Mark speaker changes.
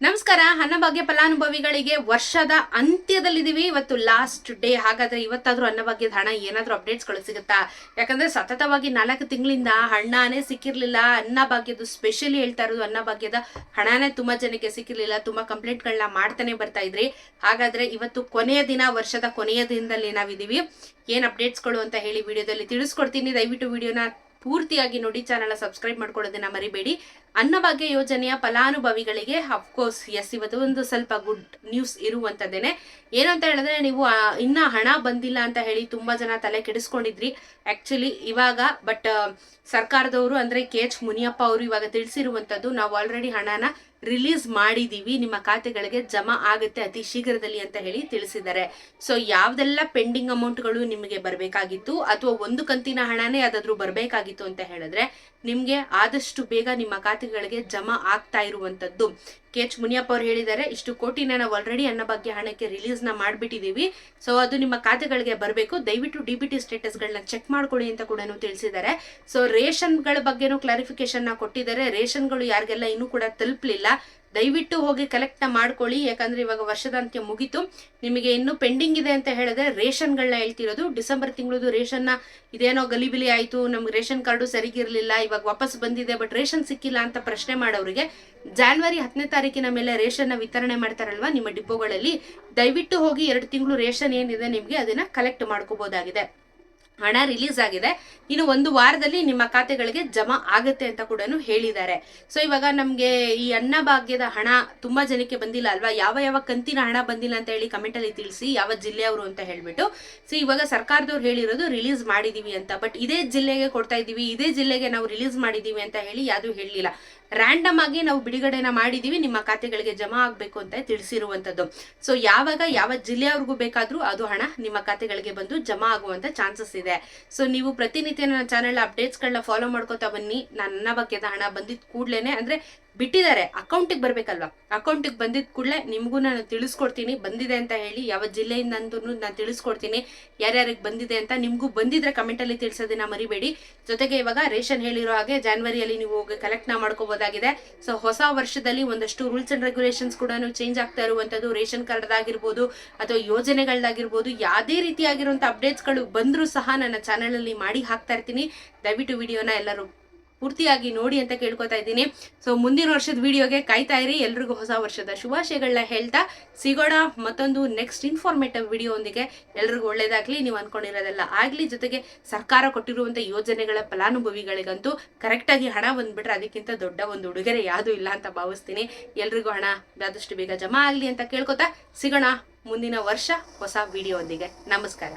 Speaker 1: ನಮಸ್ಕಾರ, ಅನ್ನಭಾಗ್ಯ ಫಲಾನುಭವಿಗಳಿಗೆ ವರ್ಷದ ಅಂತ್ಯದಲ್ಲಿದ್ದೀವಿ. ಇವತ್ತು ಲಾಸ್ಟ್ ಡೇ ಹಾಗಾದ್ರೆ ಇವತ್ತಾದ್ರೂ ಅನ್ನಭಾಗ್ಯದ ಹಣ ಏನಾದ್ರೂ ಅಪ್ಡೇಟ್ಸ್ಗಳು ಸಿಗುತ್ತಾ? ಯಾಕಂದ್ರೆ ಸತತವಾಗಿ ನಾಲ್ಕು ತಿಂಗಳಿಂದ ಹಣನೇ ಸಿಕ್ಕಿರ್ಲಿಲ್ಲ. ಅನ್ನಭಾಗ್ಯದ ಸ್ಪೆಷಲಿ ಹೇಳ್ತಾ ಇರೋದು ಅನ್ನಭಾಗ್ಯದ ಹಣನೇ ತುಂಬಾ ಜನಕ್ಕೆ ಸಿಕ್ಕಿರ್ಲಿಲ್ಲ. ತುಂಬಾ ಕಂಪ್ಲೇಂಟ್ಗಳನ್ನ ಮಾಡ್ತಾನೆ ಬರ್ತಾ ಇದ್ರಿ. ಹಾಗಾದ್ರೆ ಇವತ್ತು ಕೊನೆಯ ದಿನ, ವರ್ಷದ ಕೊನೆಯ ದಿನದಲ್ಲಿ ನಾವಿದೀವಿ ಏನ್ ಅಪ್ಡೇಟ್ಸ್ಗಳು ಅಂತ ಹೇಳಿ ವಿಡಿಯೋದಲ್ಲಿ ತಿಳಿಸ್ಕೊಡ್ತೀನಿ. ದಯವಿಟ್ಟು ವಿಡಿಯೋನ ಪೂರ್ತಿಯಾಗಿ ನೋಡಿ ಚಾನಲ್ ಸಬ್ಸ್ಕ್ರೈಬ್ ಮಾಡ್ಕೊಳ್ಳೋದನ್ನ ಮರಿಬೇಡಿ. ಅನ್ನಭಾಗ್ಯ ಯೋಜನೆಯ ಫಲಾನುಭವಿಗಳಿಗೆ ಅಫ್ಕೋರ್ಸ್ ಎಸ್ ಇವತ್ತು ಒಂದು ಸ್ವಲ್ಪ ಗುಡ್ ನ್ಯೂಸ್ ಇರುವಂಥದ್ದೇನೆ ಏನಂತ ಹೇಳಿದ್ರೆ ನೀವು ಇನ್ನ ಹಣ ಬಂದಿಲ್ಲ ಅಂತ ಹೇಳಿ ತುಂಬಾ ಜನ ತಲೆ ಕೆಡಿಸ್ಕೊಂಡಿದ್ರಿ. ಆಕ್ಚುಲಿ ಇವಾಗ ಬಟ್ ಸರ್ಕಾರದವರು ಅಂದ್ರೆ ಕೆ ಎಚ್ ಮುನಿಯಪ್ಪ ಅವರು ಇವಾಗ ತಿಳಿಸಿರುವಂತದ್ದು, ನಾವು ಆಲ್ರೆಡಿ ಹಣನ ರಿಲೀಸ್ ಮಾಡಿದೀವಿ, ನಿಮ್ಮ ಖಾತೆಗಳಿಗೆ ಜಮಾ ಆಗುತ್ತೆ ಅತಿ ಶೀಘ್ರದಲ್ಲಿ ಅಂತ ಹೇಳಿ ತಿಳಿಸಿದ್ದಾರೆ. ಸೊ ಯಾವುದೆಲ್ಲ ಪೆಂಡಿಂಗ್ ಅಮೌಂಟ್ಗಳು ನಿಮಗೆ ಬರಬೇಕಾಗಿತ್ತು ಅಥವಾ ಒಂದು ಕಂತಿನ ಹಣನೇ ಯಾವುದಾದ್ರೂ ಬರಬೇಕಾಗಿತ್ತು ಅಂತ ಹೇಳಿದ್ರೆ, ನಿಮ್ಗೆ ಆದಷ್ಟು ಬೇಗ ನಿಮ್ಮ ಖಾತೆಗಳಿಗೆ ಜಮಾ ಆಗ್ತಾ ಇರುವಂತದ್ದು ಕೆ ಎಚ್ ಮುನಿಯಪ್ಪ ಅವ್ರು ಹೇಳಿದ್ದಾರೆ, ಇಷ್ಟು ಕೋಟಿನ ನಾವು ಆಲ್ರೆಡಿ ಅನ್ನಭಾಗ್ಯ ಹಣಕ್ಕೆ ರಿಲೀಸ್ನ ಮಾಡ್ಬಿಟ್ಟಿದೀವಿ ಸೊ ಅದು ನಿಮ್ಮ ಖಾತೆಗಳಿಗೆ ಬರಬೇಕು. ದಯವಿಟ್ಟು ಡಿ ಬಿ ಟಿ ಸ್ಟೇಟಸ್ಗಳನ್ನ ಚೆಕ್ ಮಾಡ್ಕೊಳ್ಳಿ ಅಂತ ಕೂಡ ತಿಳಿಸಿದ್ದಾರೆ. ಸೊ ರೇಷನ್ಗಳ ಬಗ್ಗೆನೂ ಕ್ಲಾರಿಫಿಕೇಶನ್ನ ಕೊಟ್ಟಿದ್ದಾರೆ. ರೇಷನ್ಗಳು ಯಾರಿಗೆಲ್ಲ ಇನ್ನೂ ಕೂಡ ತಲುಪಲಿಲ್ಲ. ದಯವಿಟ್ಟು ಹೋಗಿ ಕಲೆಕ್ಟ್ ಮಾಡ್ಕೊಳ್ಳಿ. ಯಾಕಂದ್ರೆ ಇವಾಗ ವರ್ಷದಾಂತ್ಯ ಮುಗೀತು. ನಿಮಗೆ ಇನ್ನು ಪೆಂಡಿಂಗ್ ಇದೆ ಅಂತ ಹೇಳಿದ್ರೆ ರೇಷನ್ಗಳನ್ನ ಹೇಳ್ತಿರೋದು. ಡಿಸೆಂಬರ್ ತಿಂಗಳದು ರೇಷನ್ನ ಇದೇನೋ ಗಲಿಬಿಲಿ ಆಯಿತು, ನಮ್ಗೆ ರೇಷನ್ ಕಾರ್ಡು ಸರಿಗಿರಲಿಲ್ಲ, ಇವಾಗ ವಾಪಸ್ ಬಂದಿದೆ, ಬಟ್ ರೇಷನ್ ಸಿಕ್ಕಿಲ್ಲ ಅಂತ ಪ್ರಶ್ನೆ ಮಾಡೋರಿಗೆ ಜಾನ್ವರಿ ಹತ್ತನೇ ತಾರೀಕಿನ ಮೇಲೆ ರೇಷನ್ನ ವಿತರಣೆ ಮಾಡ್ತಾರಲ್ವಾ ನಿಮ್ಮ ಡಿಪೋಗಳಲ್ಲಿ, ದಯವಿಟ್ಟು ಹೋಗಿ ಎರಡು ತಿಂಗಳು ರೇಷನ್ ಏನಿದೆ ನಿಮಗೆ ಅದನ್ನ ಕಲೆಕ್ಟ್ ಮಾಡ್ಕೋಬಹುದಾಗಿದೆ ಹಣ ರಿಲೀಸ್ ಆಗಿದೆ. ಇನ್ನು ಒಂದು ವಾರದಲ್ಲಿ ನಿಮ್ಮ ಖಾತೆಗಳಿಗೆ ಜಮಾ ಆಗುತ್ತೆ ಅಂತ ಕೂಡ ಹೇಳಿದ್ದಾರೆ. ಸೊ ಇವಾಗ ನಮ್ಗೆ ಈ ಅನ್ನ ಭಾಗ್ಯದ ಹಣ ತುಂಬಾ ಜನಕ್ಕೆ ಬಂದಿಲ್ಲ ಅಲ್ವಾ? ಯಾವ ಯಾವ ಕಂತಿನ ಹಣ ಬಂದಿಲ್ಲ ಅಂತ ಹೇಳಿ ಕಮೆಂಟ್ ಅಲ್ಲಿ ತಿಳಿಸಿ, ಯಾವ ಜಿಲ್ಲೆಯವರು ಅಂತ ಹೇಳ್ಬಿಟ್ಟು. ಸೊ ಇವಾಗ ಸರ್ಕಾರದವ್ರು ಹೇಳಿರೋದು ರಿಲೀಸ್ ಮಾಡಿದೀವಿ ಅಂತ. ಬಟ್ ಇದೇ ಜಿಲ್ಲೆಗೆ ಕೊಡ್ತಾ ಇದೀವಿ ಇದೇ ಜಿಲ್ಲೆಗೆ ನಾವು ರಿಲೀಸ್ ಮಾಡಿದೀವಿ ಅಂತ ಹೇಳಿ ಯಾವುದು ಹೇಳಲಿಲ್ಲ. ರ್ಯಾಂಡಮ್ ಆಗಿ ನಾವು ಬಿಡುಗಡೆನ ಮಾಡಿದೀವಿ, ನಿಮ್ಮ ಖಾತೆಗಳಿಗೆ ಜಮಾ ಆಗಬೇಕು ಅಂತ ತಿಳಿಸಿರುವಂತದ್ದು ಸೊ ಯಾವಾಗ ಯಾವ ಜಿಲ್ಲೆಯವ್ರಿಗೂ ಬೇಕಾದ್ರೂ ಅದು ಹಣ ನಿಮ್ಮ ಖಾತೆಗಳಿಗೆ ಬಂದು ಜಮಾ ಆಗುವಂತ ಚಾನ್ಸಸ್ ಇದೆ. ಸೊ ನೀವು ಪ್ರತಿನಿತ್ಯ ನನ್ನ ಚಾನೆಲ್ ಅಪ್ಡೇಟ್ಸ್ಗಳನ್ನ ಫಾಲೋ ಮಾಡ್ಕೋತಾ ಬನ್ನಿ. ನನ್ನ ಬಗ್ಗೆ ಹಣ ಬಂದಿದ್ ಕೂಡ್ಲೇನೆ. ಅಂದ್ರೆ ಬಿಟ್ಟಿದ್ದಾರೆ. ಅಕೌಂಟಿಗೆ ಬರ್ಬೇಕಲ್ವಾ? ಅಕೌಂಟಿಗೆ ಬಂದಿದ್ ಕೂಡಲೇ ನಿಮಗೂ ನಾನು ತಿಳಿಸ್ಕೊಡ್ತೀನಿ. ಬಂದಿದೆ ಅಂತ ಹೇಳಿ ಯಾವ ಜಿಲ್ಲೆಯಿಂದ ನಾನು ತಿಳಿಸ್ಕೊಡ್ತೀನಿ. ಯಾರ್ಯಾರಿಗೆ ಬಂದಿದೆ ಅಂತ ನಿಮಗೂ ಬಂದಿದ್ರೆ ಕಮೆಂಟಲ್ಲಿ ತಿಳಿಸೋದನ್ನ ಮರಿಬೇಡಿ. ಜೊತೆಗೆ ಇವಾಗ ರೇಷನ್ ಹೇಳಿರೋ ಹಾಗೆ ಜಾನ್ವರಿಯಲ್ಲಿ ನೀವು ಹೋಗಿ ಕಲೆಕ್ಟ್ ನಾ ಮಾಡ್ಕೋಬೋದಾಗಿದೆ. ಸೊ ಹೊಸ ವರ್ಷದಲ್ಲಿ ಒಂದಷ್ಟು ರೂಲ್ಸ್ ಆ್ಯಂಡ್ ರೆಗ್ಯುಲೇಷನ್ಸ್ ಕೂಡ ಚೇಂಜ್ ಆಗ್ತಾ ಇರುವಂಥದ್ದು ರೇಷನ್ ಕಾರ್ಡ್ ಆಗಿರ್ಬೋದು ಅಥವಾ ಯೋಜನೆಗಳದ್ದಾಗಿರ್ಬೋದು ಯಾವುದೇ ರೀತಿಯಾಗಿರುವಂಥ ಅಪ್ಡೇಟ್ಸ್ಗಳು ಬಂದರೂ ಸಹ ನನ್ನ ಚಾನೆಲ್ ಅಲ್ಲಿ ಮಾಡಿ ಹಾಕ್ತಾ ಇರ್ತೀನಿ. ದಯವಿಟ್ಟು ವಿಡಿಯೋನ ಎಲ್ಲರೂ ಪೂರ್ತಿಯಾಗಿ ನೋಡಿ ಅಂತ ಕೇಳ್ಕೊತಾ ಇದ್ದೀನಿ. ಸೊ ಮುಂದಿನ ವರ್ಷದ ವಿಡಿಯೋಗೆ ಕಾಯ್ತಾ ಇರಿ. ಎಲ್ರಿಗೂ ಹೊಸ ವರ್ಷದ ಶುಭಾಶಯಗಳನ್ನ ಹೇಳ್ತಾ ಸಿಗೋಣ. ಮತ್ತೊಂದು ನೆಕ್ಸ್ಟ್ ಇನ್ಫಾರ್ಮೇಟಿವ್ ವಿಡಿಯೋ ಒಂದಿಗೆ ಎಲ್ರಿಗೂ ಒಳ್ಳೇದಾಗ್ಲಿ. ನೀವು ಅನ್ಕೊಂಡಿರೋದೆಲ್ಲ ಆಗ್ಲಿ. ಜೊತೆಗೆ ಸರ್ಕಾರ ಕೊಟ್ಟಿರುವಂತ ಯೋಜನೆಗಳ ಫಲಾನುಭವಿಗಳಿಗಂತೂ ಕರೆಕ್ಟಾಗಿ ಹಣ ಬಂದ್ಬಿಟ್ರೆ ಅದಕ್ಕಿಂತ ದೊಡ್ಡ ಒಂದು ಉಡುಗೊರೆ ಯಾವುದು ಇಲ್ಲ ಅಂತ ಭಾವಿಸ್ತೀನಿ. ಎಲ್ರಿಗೂ ಹಣ ಆದಷ್ಟು ಬೇಗ ಜಮಾ ಆಗ್ಲಿ ಅಂತ ಕೇಳ್ಕೊತಾ ಸಿಗೋಣ ಮುಂದಿನ ವರ್ಷ ಹೊಸ ವಿಡಿಯೋ ಒಂದಿಗೆ ನಮಸ್ಕಾರ.